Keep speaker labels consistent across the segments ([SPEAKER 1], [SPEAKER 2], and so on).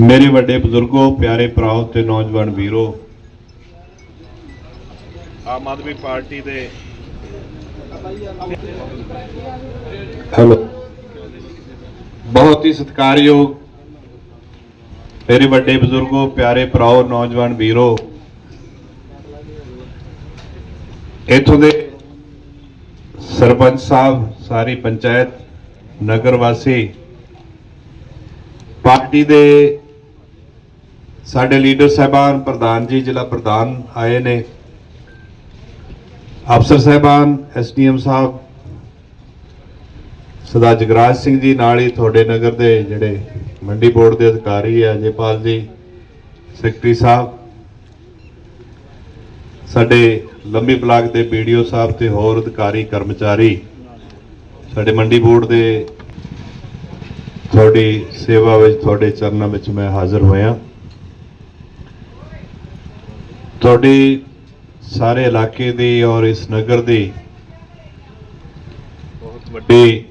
[SPEAKER 1] ਮੇਰੇ ਵੱਡੇ ਬਜ਼ੁਰਗੋ ਪਿਆਰੇ ਭਰਾਓ ਤੇ ਨੌਜਵਾਨ ਵੀਰੋ।
[SPEAKER 2] ਆਮ ਆਦਮੀ ਪਾਰਟੀ ਦੇ
[SPEAKER 1] ਹੈਲੋ। ਬਹੁਤ ਹੀ ਸਤਿਕਾਰਯੋਗ ਮੇਰੇ ਵੱਡੇ ਬਜ਼ੁਰਗੋ ਪਿਆਰੇ ਭਰਾਓ ਨੌਜਵਾਨ ਵੀਰੋ। ਇਥੋਂ ਦੇ ਸਰਪੰਚ ਸਾਹਿਬ ਸਾਰੀ ਪੰਚਾਇਤ ਨਗਰ ਵਾਸੀ ਪਾਰਟੀ ਦੇ ਸਾਡੇ ਲੀਡਰ ਸਾਹਿਬਾਨ ਪ੍ਰਧਾਨ ਜੀ, ਜ਼ਿਲ੍ਹਾ ਪ੍ਰਧਾਨ ਆਏ ਨੇ। ਅਫਸਰ ਸਾਹਿਬਾਨ ਐਸਡੀਐਮ ਸਾਹਿਬ, ਸਰਦਾਰ ਜਗਰਾਜ ਸਿੰਘ ਜੀ ਨਾਲ ਹੀ ਤੁਹਾਡੇ ਨਗਰ ਦੇ ਜਿਹੜੇ ਮੰਡੀ ਬੋਰਡ ਦੇ ਅਧਿਕਾਰੀ ਆ, ਜੇਪਾਲ ਜੀ, ਸੈਕਟਰੀ ਸਾਹਿਬ, ਸਾਡੇ ਲੰਬੀ ਬਲਾਕ ਦੇ ਵੀਡੀਓ ਸਾਹਿਬ ਤੇ ਹੋਰ ਅਧਿਕਾਰੀ, ਕਰਮਚਾਰੀ, ਸਾਡੇ ਮੰਡੀ ਬੋਰਡ ਦੇ ਤੁਹਾਡੀ ਸੇਵਾ ਵਿੱਚ, ਤੁਹਾਡੇ ਚਰਨਾਂ ਵਿੱਚ ਮੈਂ ਹਾਜ਼ਰ ਹੋਇਆ। ਤੁਹਾਡੀ ਸਾਰੇ ਇਲਾਕੇ ਦੀ ਔਰ ਇਸ ਨਗਰ ਦੀ ਬਹੁਤ ਵੱਡੀ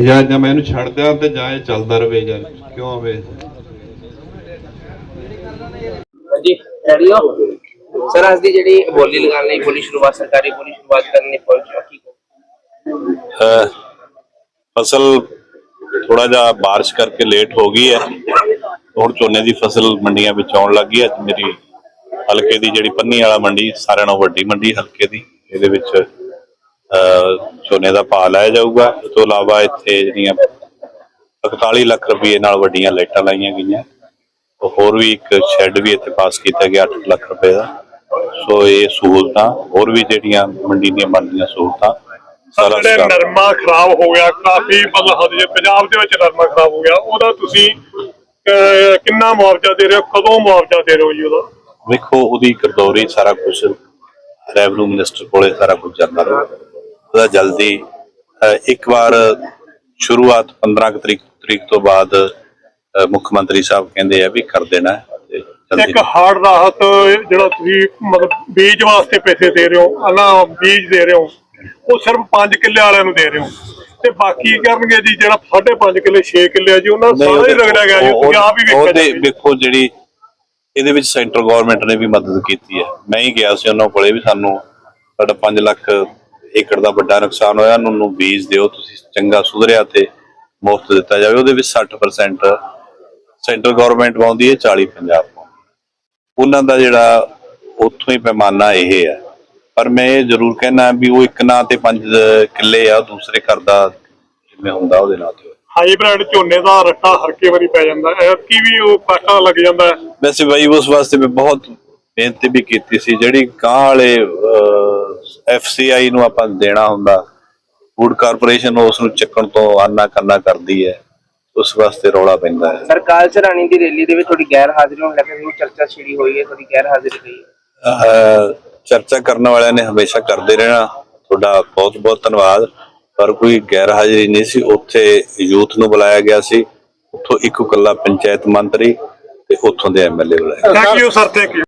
[SPEAKER 1] ਜਾਂ ਜਾਂ ਮੈਂ ਇਹਨੂੰ ਛੱਡ ਦਿਆਂ ਤੇ ਜਾਂ ਇਹ ਚੱਲਦਾ ਰਵੇ ਜਾਂ ਕਿਉਂ ਆਵੇ?
[SPEAKER 3] ਜੀ ਸਰ ਅੱਜ ਦੀ ਜਿਹੜੀ ਬੋਲੀ ਲਗਾਉਣ ਲਈ ਬੋਲੀ ਸ਼ੁਰੂਆਤ ਸਰਕਾਰੀ ਬੋਲੀ ਸ਼ੁਰੂਆਤ ਕਰਨ ਲਈ ਪਹੁੰਚੋ ਕੀ
[SPEAKER 2] ਫਸਲ ਥੋੜਾ ਜਿਹਾ ਬਾਰਿਸ਼ ਕਰਕੇ ਲੇਟ ਹੋ ਗਈ ਹੈ। ਹੁਣ ਝੋਨੇ ਦੀ ਫਸਲ ਮੰਡੀਆਂ ਵਿੱਚ ਆਉਣ ਲੱਗੀ ਹੈ ਅੱਜ ਮੇਰੀ ਹਲਕੇ ਦੀ ਜਿਹੜੀ ਪੰਨੀ ਵਾਲਾ ਮੰਡੀ ਸਾਰਿਆਂ ਨਾਲੋਂ ਵੱਡੀ ਮੰਡੀ ਹਲਕੇ ਦੀ ਇਹਦੇ ਵਿੱਚ ਝੋਨੇ ਦਾ ਭਾਅ ਲਾਇਆ ਜਾਊਗਾ। ਇਸ ਤੋਂ ਇਲਾਵਾ ਇੱਥੇ ਜਿਹੜੀਆਂ 41 ਲੱਖ ਰੁਪਏ ਨਾਲ ਵੱਡੀਆਂ ਲਾਈਟਾਂ ਲਾਈਆਂ ਗਈਆਂ। ਹੋਰ ਵੀ ਇੱਕ ਸ਼ੈੱਡ ਵੀ ਇੱਥੇ ਪਾਸ ਕੀਤਾ ਗਿਆ 8 ਲੱਖ ਰੁਪਏ ਦਾ। ਸੋ ਇਹ ਸਹੂਲਤਾਂ ਹੋਰ ਵੀ ਜਿਹੜੀਆਂ ਮੰਡੀ ਦੀਆਂ ਬਣਦੀਆਂ ਸਹੂਲਤਾਂ ਸਾਰਾ
[SPEAKER 4] ਨਰਮਾ ਖਰਾਬ ਹੋ ਗਿਆ ਕਾਫੀ ਮਤਲਬ ਹੱਦ ਜੇ ਪੰਜਾਬ ਦੇ ਵਿੱਚ ਨਰਮਾ ਖਰਾਬ ਹੋ ਗਿਆ। ਉਹਦਾ ਤੁਸੀਂ ਕਿੰਨਾ ਮੁਆਵਜ਼ਾ ਦੇ ਰਹੇ ਹੋ? ਕਦੋਂ ਮੁਆਵਜ਼ਾ ਦੇ ਰਹੇ ਹੋ ਜੀ ਉਹਦਾ?
[SPEAKER 2] ਵੇਖੋ ਉਹਦੀ ਗਰਦੌਰੀ ਸਾਰਾ ਕੁਝ ਰੈਵਨਿਊ ਮਿਨਿਸਟਰ ਕੋਲੇ ਸਾਰਾ ਕੁਝ ਜਾਂਦਾ ਰਹੂ। ਉਹਦਾ ਜਲਦੀ ਇੱਕ ਵਾਰ ਸ਼ੁਰੂਆਤ 15 ਕੁ ਤਰੀਕ ਤਰੀਕ ਤੋਂ ਬਾਅਦ ਮੁੱਖ ਮੰਤਰੀ ਸਾਹਿਬ ਕਹਿੰਦੇ ਆ ਵੀ ਕਰ ਦੇਣਾ
[SPEAKER 4] ਇੱਕ ਹਾਰਡ ਰਾਹਤ ਜਿਹੜਾ ਤੁਸੀਂ ਮਤਲਬ ਬੀਜ ਵਾਸਤੇ ਪੈਸੇ ਦੇ ਰਹੇ ਹੋ ਅਨਾ ਬੀਜ ਦੇ ਰਹੇ ਹੋ ਉਹ ਸਿਰਫ 5 ਕਿੱਲੇ ਵਾਲਿਆਂ ਨੂੰ ਦੇ ਰਹੇ ਹੋ। ਤੇ ਬਾਕੀ ਕਰਨਗੇ ਜੀ ਜਿਹੜਾ 5.5 ਕਿੱਲੇ 6 ਕਿੱਲੇ ਜੀ ਉਹਨਾਂ ਸਾਰਾ ਰਗੜਿਆ ਗਿਆ ਜੀ ਤੁਸੀਂ ਆਪ ਹੀ ਵੇਖਿਆ ਜੀ
[SPEAKER 2] ਜਿਹੜੀ ਇਹਦੇ ਵਿੱਚ ਸੈਂਟਰ ਗਵਰਨਮੈਂਟ ਨੇ ਵੀ ਮਦਦ ਕੀਤੀ ਹੈ। ਮੈਂ ਹੀ ਗਿਆ ਸੀ ਉਹਨਾਂ ਕੋਲੇ ਵੀ ਸਾਨੂੰ ਸਾਡਾ 5 ਲੱਖ ਏਕੜ ਦਾ ਵੱਡਾ ਨੁਕਸਾਨ ਹੋਇਆ, ਉਹਨੂੰ ਨੂੰ ਬੀਜ ਦਿਓ, ਤੁਸੀਂ ਚੰਗਾ ਸੁਧਰਿਆ ਤੇ ਮੁਫਤ ਦਿੱਤਾ ਜਾਵੇ। ਉਹਦੇ ਵਿੱਚ 60% ਸੈਂਟਰ ਗਵਰਨਮੈਂਟ ਪਾਉਂਦੀ ਹੈ 40 ਪੰਜਾਬ ਉਹਨਾਂ ਦਾ ਜਿਹੜਾ ਉੱਥੋਂ ਹੀ ਪੈਮਾਨਾ ਇਹ ਹੈ। ਪਰ ਮੈਂ ਇਹ ਜ਼ਰੂਰ ਕਹਿਣਾ ਵੀ ਉਹ ਇੱਕ ਨਾਂ ਤੇ ਪੰਜ ਕਿੱਲੇ ਆ ਦੂਸਰੇ ਘਰ ਦਾ ਜਿਵੇਂ ਹੁੰਦਾ, ਉਹਦੇ ਨਾਂ ਤੇ ਹੋਇਆ।
[SPEAKER 4] ਹਾਈਬ੍ਰਿਡ ਝੋਨੇ ਦਾ ਰੱਟਾ ਹਰਕੇ ਵਾਰੀ ਪੈ ਜਾਂਦਾ ਹੈ। ਕੀ ਵੀ ਉਹ ਕਾਟਾ ਲੱਗ ਜਾਂਦਾ ਹੈ।
[SPEAKER 2] ਵੈਸੇ ਬਾਈ ਉਸ ਵਾਸਤੇ ਮੈਂ ਬਹੁਤ ਮਿਹਨਤ ਵੀ ਕੀਤੀ ਸੀ। ਜਿਹੜੀ ਕਾਂ ਵਾਲੇ ਐਫਸੀਆਈ ਨੂੰ ਆਪਾਂ ਦੇਣਾ ਹੁੰਦਾ ਫੂਡ ਕਾਰਪੋਰੇਸ਼ਨ ਉਸ ਨੂੰ ਚੱਕਣ ਤੋਂ ਆਨਾ ਕਰਨਾ ਕਰਦੀ ਹੈ। ਉਸ ਵਾਸਤੇ ਰੌਲਾ ਪੈਂਦਾ ਹੈ।
[SPEAKER 3] ਸਰਕਾਰ ਚਰਾਣੀ ਦੀ ਰੈਲੀ ਦੇ ਵਿੱਚ ਤੁਹਾਡੀ ਗੈਰ ਹਾਜ਼ਰੀ ਨੂੰ ਲੈ ਕੇ ਵੀ ਚਰਚਾ ਛਿੜੀ ਹੋਈ ਹੈ ਤੁਹਾਡੀ ਗੈਰ ਹਾਜ਼ਰੀ
[SPEAKER 2] ਅਹ, ਚਰਚਾ ਕਰਨ ਵਾਲਿਆਂ ਨੇ ਹਮੇਸ਼ਾ ਕਰਦੇ ਰਹਿਣਾ। ਤੁਹਾਡਾ ਬਹੁਤ ਬਹੁਤ ਧੰਨਵਾਦ। ਪਰ ਕੋਈ ਗੈਰ ਹਾਜ਼ਰੀ ਨਹੀਂ ਸੀ। ਉੱਥੇ ਯੂਥ ਨੂੰ ਬੁਲਾਇਆ ਗਿਆ ਸੀ। ਉੱਥੋਂ ਇੱਕ ਇਕੱਲਾ ਪੰਚਾਇਤ ਮੰਤਰੀ ਤੇ ਉੱਥੋਂ ਦੇ ਐਮਐਲਏ ਬੁਲਾਏ
[SPEAKER 4] thank you sir thank you